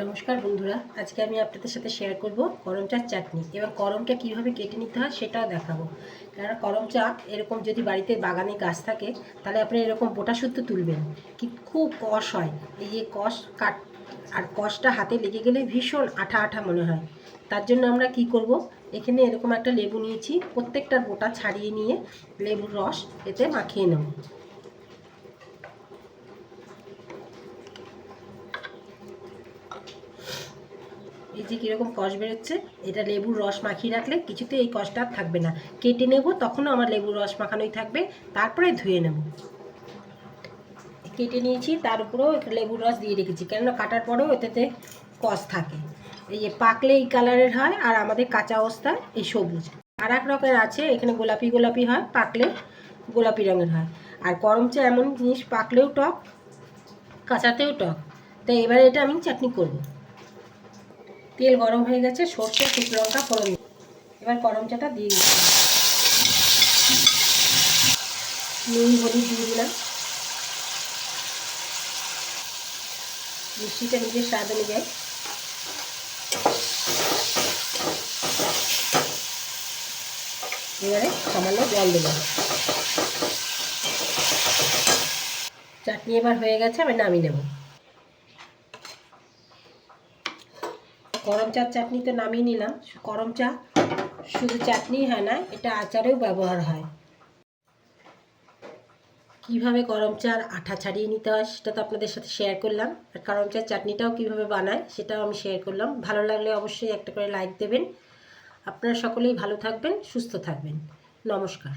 নমস্কার বন্ধুরা, আজকে আমি আপনাদের সাথে শেয়ার করব করম চার চাটনি। এবার করমটা কীভাবে কেটে নিতে হয় সেটাও দেখাবো। কারণ করম চা এরকম যদি বাড়িতে বাগানে গাছ থাকে, তাহলে আপনি এরকম বোটা শুদ্ধ তুলবেন। কি খুব কষ হয়। এই যে কষ কাট, আর কষটা হাতে লেগে গেলে ভীষণ আঠা আঠা মনে হয়। তার জন্য আমরা কি করব? এখানে এরকম একটা লেবু নিয়েছি প্রত্যেকটার বোটা ছাড়িয়ে নিয়ে লেবুর রস এতে মাখিয়ে নেব। এই যে কীরকম কষ বেরোচ্ছে, এটা লেবুর রস মাখিয়ে রাখলে কিছুতে এই কষটা আর থাকবে না। কেটে নেব, তখনও আমার লেবুর রস মাখানোই থাকবে, তারপরে ধুয়ে নেব। কেটে নিয়েছি, তার উপরেও লেবুর রস দিয়ে রেখেছি, কেননা কাটার পরেও এতেতে কষ থাকে। এই যে পাকলে এই কালারের হয়, আর আমাদের কাঁচা অবস্থায় এই সবুজ। আর এক রকমের আছে, এখানে গোলাপি গোলাপি হয়, পাকলে গোলাপি রঙের হয়। আর করম চা এমন জিনিস, পাকলেও টক, কাঁচাতেও টক। তাই এবারে এটা আমি চাটনি করব। তেল গরম হয়ে গেছে, সর্ষে, শুকনো লঙ্কা ফোড়ন। এবার গরম চাটা দিয়ে দিচ্ছি নুন, হলুদ দিয়ে দিলাম। মিষ্টিটা নিজের স্বাদ অনুযায়ী। এবারে সামান্য জল দেবো। চাটনি এবার হয়ে গেছে, আমি নামিয়ে নেব। গরম চা চাটনি তো নামিয়ে নিলাম। গরম চা শুধু চাটনি হয় না, এটা আচারেও ব্যবহার হয়। কীভাবে গরম চার আঠা ছাড়িয়ে নিতে হয় সেটা তো আপনাদের সাথে শেয়ার করলাম। আর গরম চার চাটনিটাও কীভাবে বানায় সেটাও আমি শেয়ার করলাম। ভালো লাগলে অবশ্যই একটা করে লাইক দেবেন। আপনারা সকলেই ভালো থাকবেন, সুস্থ থাকবেন। নমস্কার।